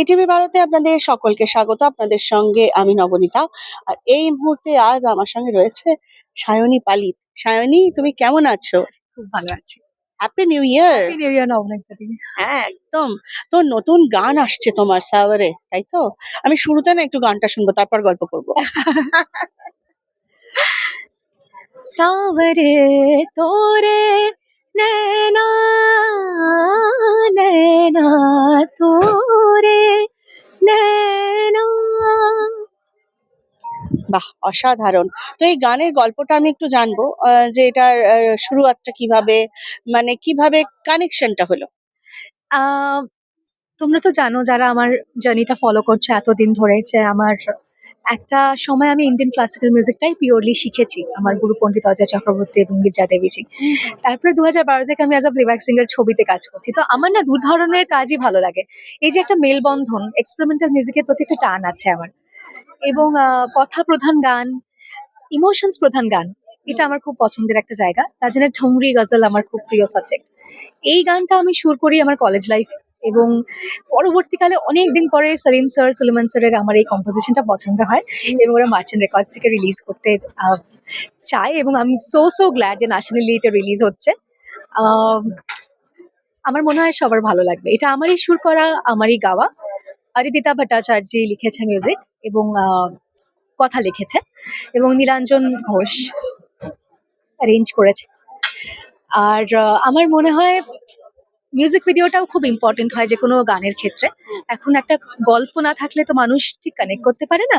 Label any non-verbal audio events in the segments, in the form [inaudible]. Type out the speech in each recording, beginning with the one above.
ETV ভারতে আপনাদের সকলকে স্বাগত। আপনাদের সঙ্গে আমি নবনীতা। আর এই মুহূর্তে আজ আমার সঙ্গে রয়েছে সায়নী পালিত সায়নী তুমি কেমন আছো খুব ভালো আছি happy new year happy new year Nabanita দিদি হ্যাঁ একদম তো নতুন গান আসছে তোমার সাভারে তাই তো আমি শুরুতে না একটু গানটা শুনবো তারপর গল্প করবো [laughs] सावरे तोरे नैना नैना तोरे বাহ, অসাধারণ। তো এই গানের গল্পটা আমি একটু জানব যে এটার শুরুয়াতটা কীভাবে মানে কীভাবে কানেকশনটা হলো? তোমরা তো জানো যারা আমার জার্নিটা ফলো করছ এতদিন ধরে যে আমার একটা সময় আমি ইন্ডিয়ান ক্লাসিক্যাল মিউজিকটাই পিওরলি শিখেছি। আমার গুরু পণ্ডিত অজয় চক্রবর্তী এবং গির্জা দেবীজি। তারপরে দু হাজার বারো থেকে আমি অ্যাজ আ সিঙ্গার ছবিতে কাজ করছি। তো আমার না দু ধরনের কাজই ভালো লাগে। এই যে একটা মেলবন্ধন এক্সপেরিমেন্টাল মিউজিকের প্রতি একটা টান আছে আমার। এবং কথা প্রধান গান ইমোশনস প্রধান গান, এটা আমার খুব পছন্দের একটা জায়গা। তার জন্য ঠুংরি গজল আমার খুব প্রিয় সাবজেক্ট এই গানটা আমি সুর করি আমার কলেজ লাইফ এবং পরবর্তীকালে অনেক দিন পরে সলিম স্যার সুলেমান স্যারের আমার এই কম্পোজিশনটা পছন্দ হয় এবং ওরা মার্চেন্ট রেকর্ডস থেকে রিলিজ করতে চায় এবং আমি সো সো গ্ল্যাড যে ন্যাশনালি এটা রিলিজ হচ্ছে। আমার মনে হয় সবার ভালো লাগবে। এটা আমারই সুর করা, আমারই গাওয়া। অরিদিতা ভট্টাচার্য লিখেছে মিউজিক এবং কথা লিখেছে এবং নীলাঞ্জন ঘোষ অ্যারেঞ্জ করেছে। আর আমার মনে হয় মিউজিক ভিডিওটাও খুব ইম্পর্টেন্ট হয় যে কোনো গানের ক্ষেত্রে। এখন একটা গল্প না থাকলে তো মানুষ ঠিক কানেক্ট করতে পারে না।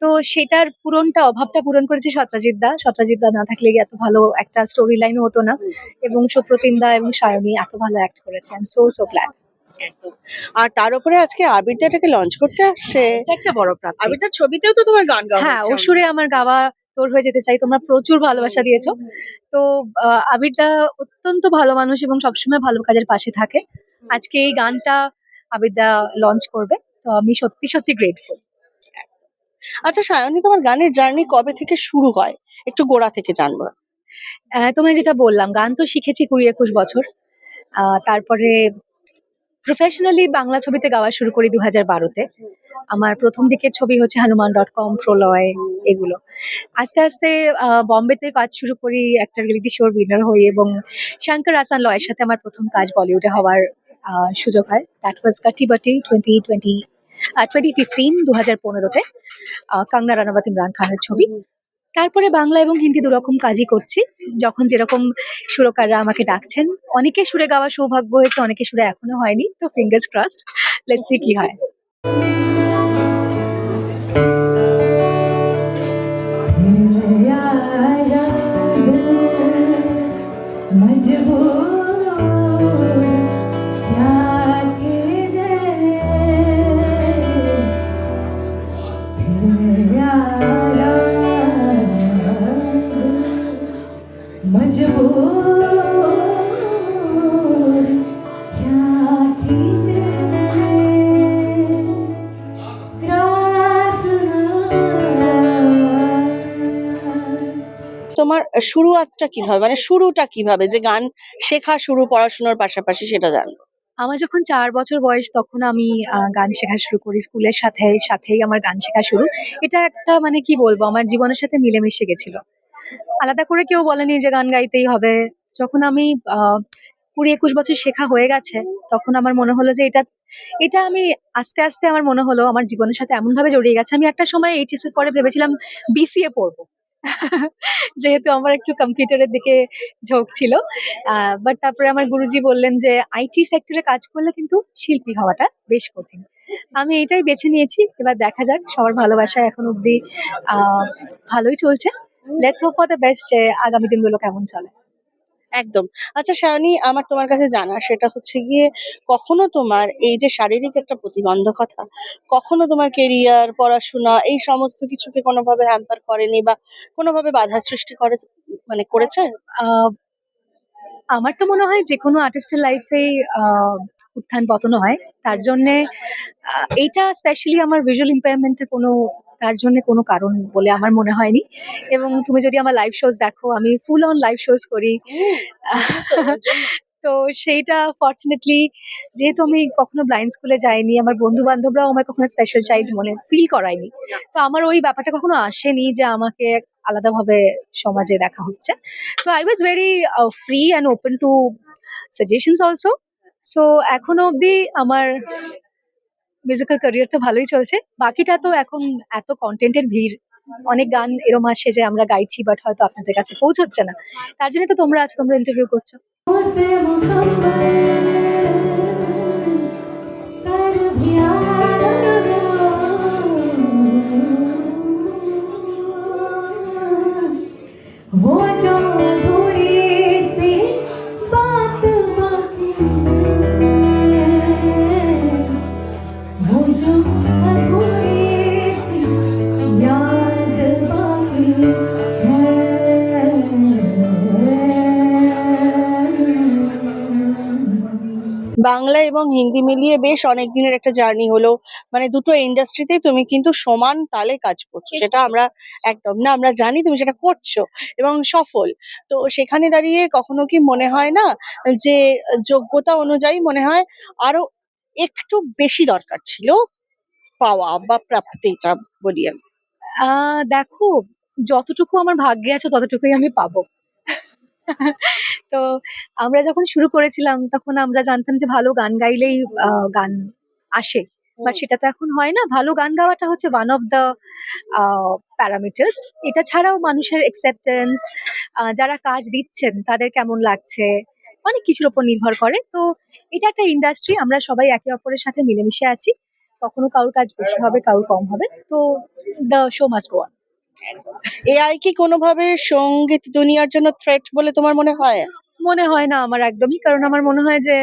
তো সেটার পূরণটা, অভাবটা পূরণ করেছে সত্রাজিৎ দা। সত্রাজিৎ দা না থাকলে এত ভালো একটা স্টোরি লাইনও হতো না। এবং সুপ্রতিম দা এবং সায়নী এত ভালো অ্যাক্ট করেছে। I am so so glad আর তার উপরে আজকে আবিরদা এটাকে লঞ্চ করতে আসছে। এটা একটা বড় প্রাপ্তি। আবিরদার ছবিতেও তো তোমার গান গাওয়া হ্যাঁ। ও আমার গাওয়া তোর হয়ে যেতে চাই তোমরা প্রচুর ভালোবাসা দিয়েছ। তো আহ, আবিরদা অত্যন্ত ভালো মানুষ এবং সবসময় ভালো কাজের পাশে থাকে। আজকে এই গানটা আবিরদা লঞ্চ করবে তো আমি সত্যি সত্যি গ্রেটফুল আচ্ছা সায়নী তোমার গানের জার্নি কবে থেকে শুরু হয়? একটু গোড়া থেকে জানব। তোমায় যেটা বললাম গান তো শিখেছি কুড়ি একুশ বছর। আহ, তারপরে প্রফেশনালি বাংলা ছবিতে গাওয়া শুরু করি দু হাজার বারোতে। আমার প্রথম দিকের ছবি হচ্ছে হনুমান ডট কম, প্রলয় এগুলো। আস্তে আস্তে বম্বেতে কাজ শুরু করি একটা রিয়েলিটি শোর উইনার হই এবং শঙ্কর আসান লয়ের সাথে আমার প্রথম কাজ বলিউডে হওয়ার সুযোগ হয়। দ্যাট ওয়াজ কাটি বাটি টোয়েন্টি টোয়েন্টি টোয়েন্টি ফিফটিন দু হাজার পনেরোতে কাংনা রানাবাত ইমরান খানের ছবি। তারপরে বাংলা এবং হিন্দি দুরকম কাজই করছি যখন যেরকম সুরকাররা আমাকে ডাকছেন, অনেকে সুরে গাওয়া সৌভাগ্য হয়েছে, অনেকে সুরে এখনও হয়নি তো ফিঙ্গার্স ক্রসড লেটস সি কি হয় Yeah. তোমার শুরুয়াতটা কীভাবে মানে শুরুটা কীভাবে? যে গান শেখা শুরু, পড়াশোনার পাশাপাশি সেটা জানব। আমার যখন চার বছর বয়স তখন আমি গান শেখা শুরু করি স্কুলের সাথে, সাথেই আমার গান শেখা শুরু। এটা একটা মানে কি বলব? আমার জীবনের সাথে মিলেমিশে গেছিল। আলাদা করে কেউ বলেনি যে গান গাইতেই হবে। যখন আমি কুড়ি একুশ বছর শেখা হয়ে গেছে, তখন আমার মনে হলো যে এটা এটা আমি আস্তে আস্তে আমার মনে হলো আমার জীবনের সাথে এমন ভাবে জড়িয়ে গেছে। আমি একটা সময় এইচএস এর পরে ভেবেছিলাম বিসিএ পড়ব। [laughs] যেহেতু আমার একটু কম্পিউটারের দিকে ঝোঁক ছিল। বাট তারপরে আমার গুরুজি বললেন যে আইটি সেক্টরে কাজ করলে কিন্তু শিল্পী হওয়াটা বেশ কঠিন। আমি এটাই বেছে নিয়েছি। এবার দেখা যাক, সবার ভালোবাসা এখন অব্দি ভালোই চলছে। Let's hope for the best যে আগামী দিনগুলো কেমন চলে। একদম। আচ্ছা শায়নি আমার তোমার কাছে জানা সেটা হচ্ছে গিয়ে কখনো তোমার এই যে শারীরিক একটা প্রতিবন্ধকতা কখনো তোমার কেরিয়ার পড়াশোনা এই সমস্ত কিছুকে কোনোভাবে হ্যাম্পার করেনি বা কোনোভাবে বাধা সৃষ্টি করে মানে করেছে? আমার তো মনে হয় যে কোনো আর্টিস্টের লাইফেই উত্থান পতন হয়। তার জন্যে এইটা স্পেশালি আমার ভিজুয়াল ইম্পেয়ারমেন্টে কোনো তার জন্য কোনো কারণ বলে আমার মনে হয়নি। এবং তুমি যদি আমার লাইভ শোজ দেখো আমি ফুল অন লাইভ শোজ করি। [laughs] তো সেইটা ফর্চুনেটলি যেহেতু আমি কখনো ব্লাইন্ড স্কুলে যাইনি আমার বন্ধু বান্ধবরাও আমায় কখনো স্পেশাল চাইল্ড মনে ফিল করায়নি। তো আমার ওই ব্যাপারটা কখনো আসেনি যে আমাকে আলাদাভাবে সমাজে দেখা হচ্ছে। তো I was very free and open to suggestions also so এখনও অবধি আমার মিউজিক্যাল ক্যারিয়ার তো ভালোই চলছে। বাকিটা তো এখন এত কন্টেন্টের ভিড়। অনেক গান এরম আসে যে আমরা গাইছি বাট হয়তো আপনাদের কাছে পৌঁছচ্ছে না। তার জন্য তো তোমরা আছো তোমরা ইন্টারভিউ করছ। से বাংলা এবং হিন্দি মিলিয়ে বেশ অনেক দিনের একটা জার্নি হলো। মানে দুটো ইন্ডাস্ট্রিতেই তুমি কিন্তু সমান তালে কাজ করছ। সেটা আমরা একদম না, আমরা জানি তুমি সেটা করছ এবং সফল। তো সেখানে দাঁড়িয়ে কখনো কি মনে হয় না যে যোগ্যতা অনুযায়ী মনে হয় আরও একটু বেশি দরকার ছিল? পাওয়া বা প্রাপ্তিটা বলি আমি। দেখো, যতটুকু আমার ভাগ্যে আছে ততটুকুই আমি পাবো। তো আমরা যখন শুরু করেছিলাম তখন আমরা জানতাম যে ভালো গান গাইলেই গান আসে। বাট সেটা তো এখন হয় না। ভালো গান গাওয়াটা হচ্ছে ওয়ান অফ দ্য প্যারামিটার্স এটা ছাড়াও মানুষের অ্যাকসেপ্টেন্স যারা কাজ দিচ্ছেন তাদের কেমন লাগছে? অনেক কিছুর উপর নির্ভর করে। তো এটা একটা ইন্ডাস্ট্রি আমরা সবাই একে অপরের সাথে মিলেমিশে আছি। কখনো কারোর কাজ বেশি হবে কারোর কম হবে। তো the show must go on AI কি কোনোভাবে সংগীত দুনিয়ার জন্য থ্রেট বলে তোমার মনে হয়? মনে হয় না আমার একদমই কারণ আমার মনে হয় যে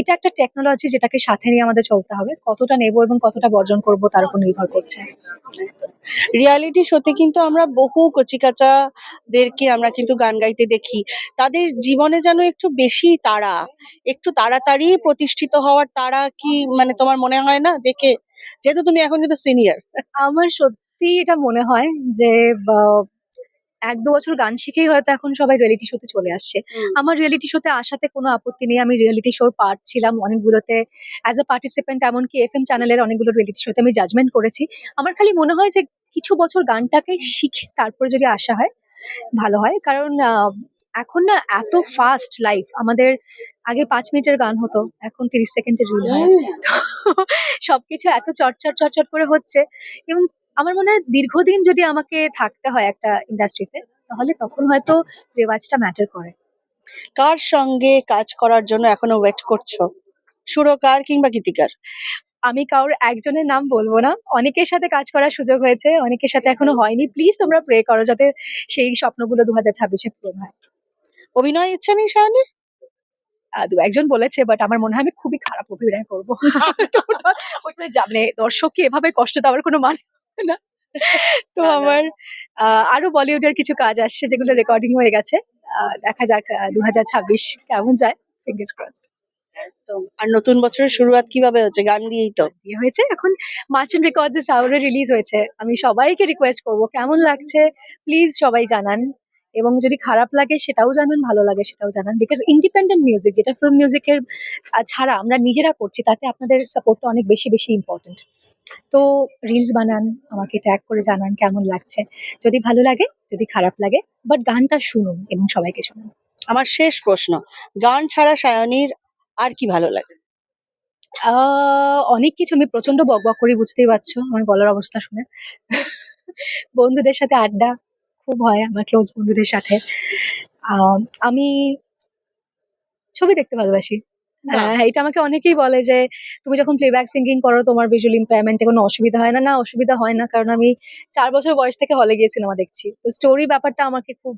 এটা একটা টেকনোলজি যেটাকে সাথে নিয়ে আমাদের চলতে হবে। কতটা নেব এবং কতটা বর্জন করব তার উপর নির্ভর করছে। রিয়ালিটি শোতে কিন্তু আমরা বহু কচিকাচাদেরকে আমরা কিন্তু গান গাইতে দেখি। তাদের জীবনে যেন একটু বেশি তারা একটু তাড়াতাড়ি প্রতিষ্ঠিত হওয়ার তারা কি মানে তোমার মনে হয় না? দেখে যেহেতু তুমি এখন কিন্তু সিনিয়র আমার সত্যি এটা মনে হয় যে এক দু বছর গান শিখেই হয়তো এখন সবাই রিয়েলিটি শোতে চলে আসছে। আমার রিয়েলিটি শোতে আসাতে কোনো আপত্তি নেই। আমি রিয়েলিটি শোর পার্ট ছিলাম অনেকগুলোতে। অ্যাজ আ পার্টিসিপেন্ট এমনকি এফ এম চ্যানেলের অনেকগুলো রিয়েলিটি শোতে আমি জাজমেন্ট করেছি। আমার খালি মনে হয় যে কিছু বছর গানটাকে শিখে তারপরে যদি আসা হয় ভালো হয়। কারণ এখন না এত ফাস্ট লাইফ আমাদের আগে পাঁচ মিনিটের গান হতো এখন তিরিশ সেকেন্ডের রিল হয়। সবকিছু এত চটচট চটচট করে হচ্ছে। এবং আমার মনে হয় দীর্ঘদিন যদি আমাকে থাকতে হয় একটা ইন্ডাস্ট্রিতে তাহলে তখন হয়তো রেওয়াজটা ম্যাটার করে। কার সঙ্গে কাজ করার জন্য এখনও ওয়েট করছ? সুরকার কিংবা গীতিকার? আমি কারোর একজনের নাম বলব না। অনেকের সাথে কাজ করার সুযোগ হয়েছে অনেকের সাথে এখনও হয়নি। প্লিজ তোমরা প্রে করো যাতে সেই স্বপ্নগুলো দু হাজার ছাব্বিশে পূরণ হয়। অভিনয় ইচ্ছা নেই শায়নের আহ, দু একজন বলেছে বাট আমার মনে হয় আমি খুবই খারাপ অভিনয় করব। [laughs] ওটা যা- মানে দর্শককে এভাবে কষ্ট দেওয়ার কোনো মানে না? তো। আমার আরও বলিউডের কিছু কাজ আসছে যেগুলো রেকর্ডিং হয়ে গেছে। দেখা যাক দু হাজার ছাব্বিশ কেমন যায়? ফিঙ্গার্স ক্রসড একদম। আর নতুন বছরের শুরুয়াত কীভাবে হচ্ছে গান দিয়েই তো। বিয়ে হয়েছে। এখন মার্চেন্ট রেকর্ডস এর সাউরে রিলিজ হয়েছে। আমি সবাইকে রিকোয়েস্ট করব কেমন লাগছে? প্লিজ সবাই জানান। এবং যদি খারাপ লাগে সেটাও জানান ভালো লাগে সেটাও জানান। বিকজ ইন্ডিপেন্ডেন্ট মিউজিক যেটা ফিল্ম মিউজিকের ছাড়া আমরা নিজেরা করছি তাতে আপনাদের সাপোর্টটা অনেক বেশি বেশি ইম্পর্টেন্ট তো রিলস বানান আমাকে ট্যাগ করে জানান কেমন লাগছে। যদি ভালো লাগে যদি খারাপ লাগে বাট গানটা শুনুন এবং সবাইকে শুনুন। আমার শেষ প্রশ্ন গান ছাড়া সায়নীর আর কি ভালো লাগে? আহ, অনেক কিছু আমি প্রচণ্ড বকবক করি বুঝতেই পারছ আমার গলার অবস্থা শুনে। বন্ধুদের সাথে আড্ডা খুব হয় আমার ক্লোজ বন্ধুদের সাথে। আমি ছবি দেখতে ভালোবাসি। বাহ। হ্যাঁ এটা আমাকে অনেকেই বলে যে তুমি যখন প্লেব্যাক সিঙ্গিং করো তোমার ভিজুয়াল ইম্পেয়ারমেন্টে কোনো অসুবিধা হয় না? না অসুবিধা হয় না কারণ আমি চার বছর বয়স থেকে হলে গিয়ে সিনেমা দেখছি। তো স্টোরি ব্যাপারটা আমাকে খুব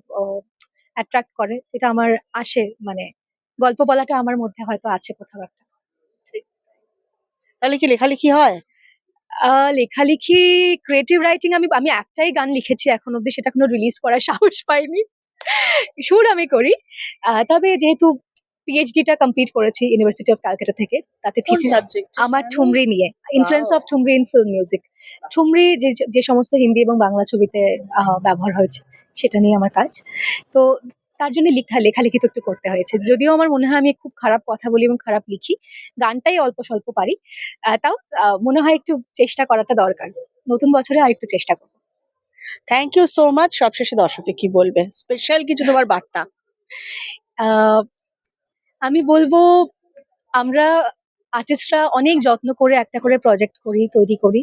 অ্যাট্রাক্ট করে। এটা আমার আসে মানে গল্প বলাটা আমার মধ্যে হয়তো আছে কোথাও একটা। তাহলে কি লেখালেখি হয়? লেখালেখি ক্রিয়েটিভ রাইটিং আমি আমি একটাই গান লিখেছি এখন অব্দি সেটা কোনো রিলিজ করার সাহস পাইনি। সুর আমি করি। তবে যেহেতু পিএইচডিটা কমপ্লিট করেছি ইউনিভার্সিটি অফ ক্যালকাটা থেকে তাতে থিসিস সাবজেক্ট আমার ঠুমরি নিয়ে influence of thumri in film music thumri যে যে সমস্ত হিন্দি এবং বাংলা ছবিতে ব্যবহার হয়েছে সেটা নিয়ে আমার কাজ। তো তার জন্য লেখা লেখালেখি তো একটু করতে হয়েছে। যদিও আমার মনে হয় আমি খুব খারাপ কথা বলি এবং খারাপ লিখি গানটাই অল্প স্বল্প পারি। তাও মনে হয় একটু চেষ্টা করাটা দরকার। নতুন বছরে আর একটু চেষ্টা করব। থ্যাংক ইউ সো মাচ সবশেষে দর্শকে কি বলবে? স্পেশাল কিছু তোমার বার্তা? আমি বলব আমরা আর্টিস্টরা অনেক যত্ন করে একটা করে প্রজেক্ট করি তৈরি করি।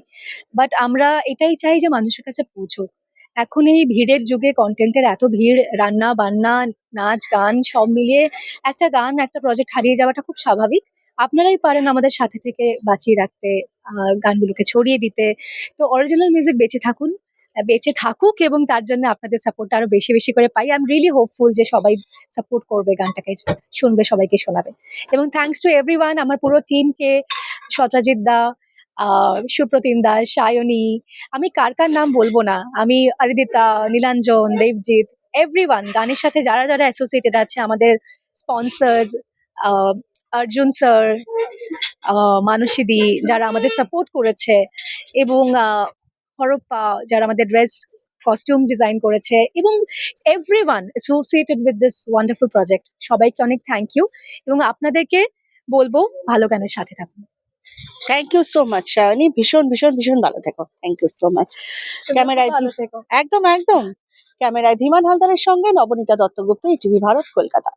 বাট আমরা এটাই চাই যে মানুষের কাছে পৌঁছুক। এখন এই ভিড়ের যুগে কন্টেন্টের এত ভিড়, রান্না, বান্না, নাচ, গান সব মিলিয়ে একটা গান, একটা প্রজেক্ট হারিয়ে যাওয়াটা খুব স্বাভাবিক। আপনারাই পারেন আমাদের সাথে থেকে বাঁচিয়ে রাখতে গানগুলোকে ছড়িয়ে দিতে। তো অরিজিনাল মিউজিক বেঁচে থাকুন বেঁচে থাকুক এবং তার জন্য আপনাদের সাপোর্ট আরও বেশি বেশি করে পাই। আই এম রিয়েলি হোপফুল যে সবাই সাপোর্ট করবে গানটাকে, শুনবে, সবাইকে শোনাবে। এবং থ্যাঙ্কস টু এভরিওয়ান আমার পুরো টিমকে সত্রাজিৎ দা সুপ্রতিম দাস, সায়নী, আমি কার কার নাম বলব না? আমি অরিদিতা, নীলাঞ্জন, দেবজিৎ এভরিওয়ান গানের সাথে যারা যারা অ্যাসোসিয়েটেড আছে, আমাদের স্পন্সার্স অর্জুন স্যার মানসীদি, যারা আমাদের সাপোর্ট করেছে, এবং হরপ্পা, যারা আমাদের ড্রেস কস্টিউম ডিজাইন করেছে, এবং everyone associated with this wonderful project সবাইকে অনেক থ্যাংক ইউ এবং আপনাদেরকে বলব ভালো গানের সাথে থাকুন। থ্যাংক ইউ সো মাচ শায়নি ভীষণ ভীষণ ভীষণ ভালো থেকো। থ্যাংক ইউ সো মাচ ক্যামেরায় একদম একদম। ক্যামেরায় ধীমান হালদারের সঙ্গে নবনীতা দত্তগুপ্ত ইটিভি ভারত কলকাতা।